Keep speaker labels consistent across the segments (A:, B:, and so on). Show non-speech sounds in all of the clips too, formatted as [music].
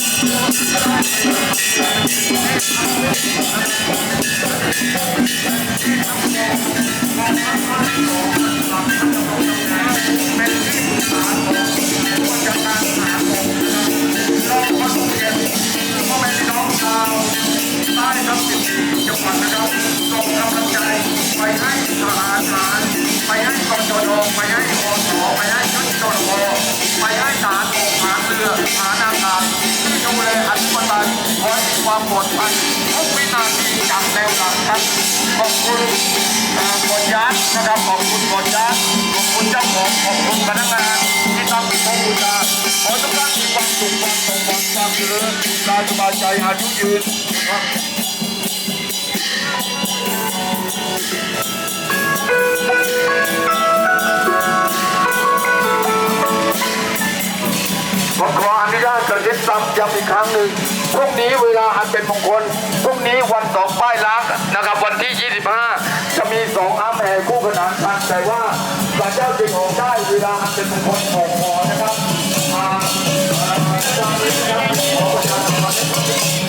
A: Thank you. ความปลอดภัยทุกวินาทีจากแนวหลังครับ ขอบคุณเอ่อกดยัดนะครับ ขอบคุณกดยัดขอบคุณเจ้าของ ขอบคุณพนักงานที่ทำเป็นของบูชาขอทุกท่านมีความสุขความสมหวังความเจริญกายสบายใจอายุยืนครับผมขออนุญาตกระซิบซ้ำย้ำอีกครั้งหนึ่ง พรุ่งนี้เวลาอันเป็นมงคลพรุ่งนี้วันสองป้ายล้างนะครับ วันที่ 25 จะมีสองอ้ำแห่คู่ขนานกันแต่ว่าพระเจ้าจึงออกได้เวลาอันเป็นมงคลหกพอนะครับอ่าเอ่อขอประชาสัมพันธ์ผม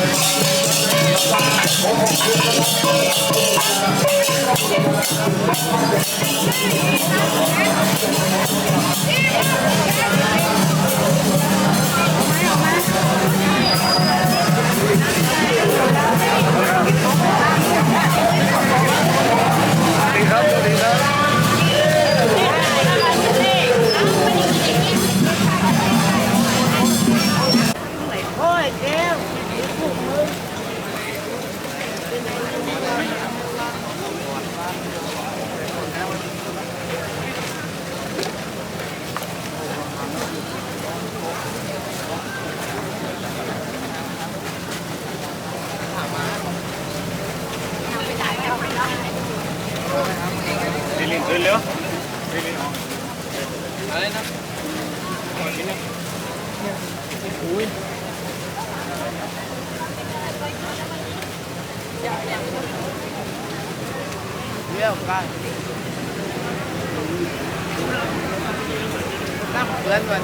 B: Ui. Nhiều con. Năm lần rồi.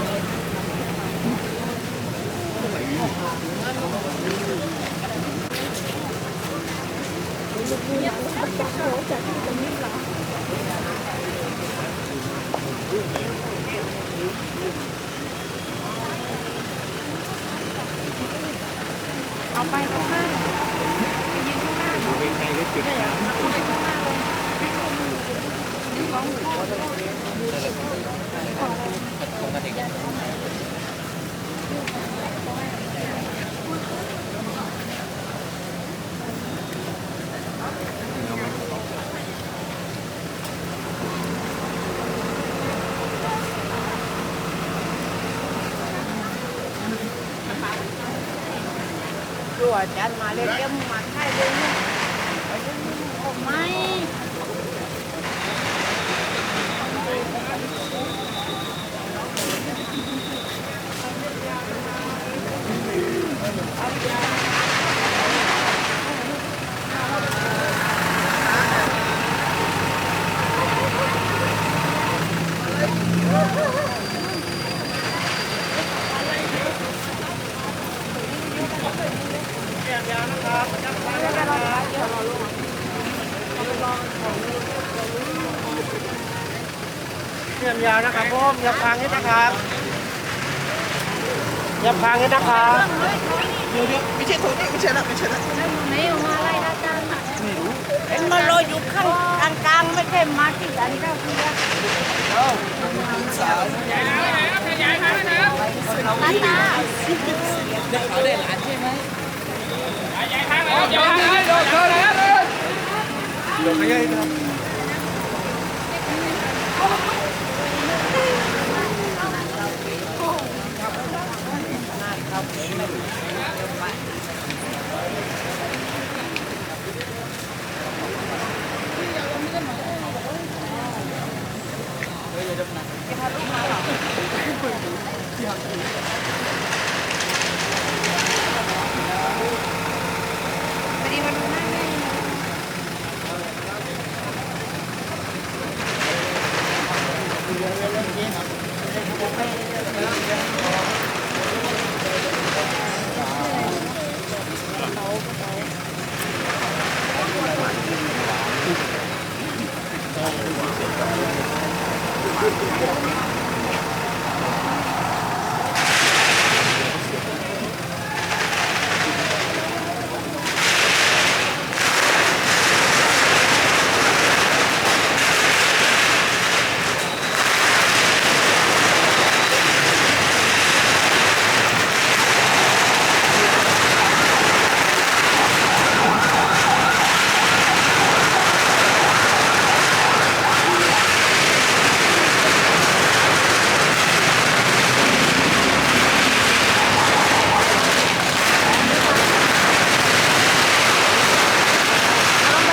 B: Thank you. เพื่อนวันนี้เอาไปข้างหน้าตัวจันมาเลย เก็บมาใช่เลยเนี่ยไปดูโอ้ไม่ เชื่อมยานะครับพ่อย่าพังให้นะครับย่าพังให้นะครับดูดิไม่ใช่ตังนี้ไม่ใช่ละไม่ใช่ละไม่เอามาไล่ด้านหน้าไม่รู้เห็นมันลอยอยู่ข้างกลางกไม่ใช่มาที่อันเจ้าคือเอ้าสาวใหญ่แล้วใหญ่ครับใหญ่ครับนะครับตาตา 早いな。Thank [laughs] you.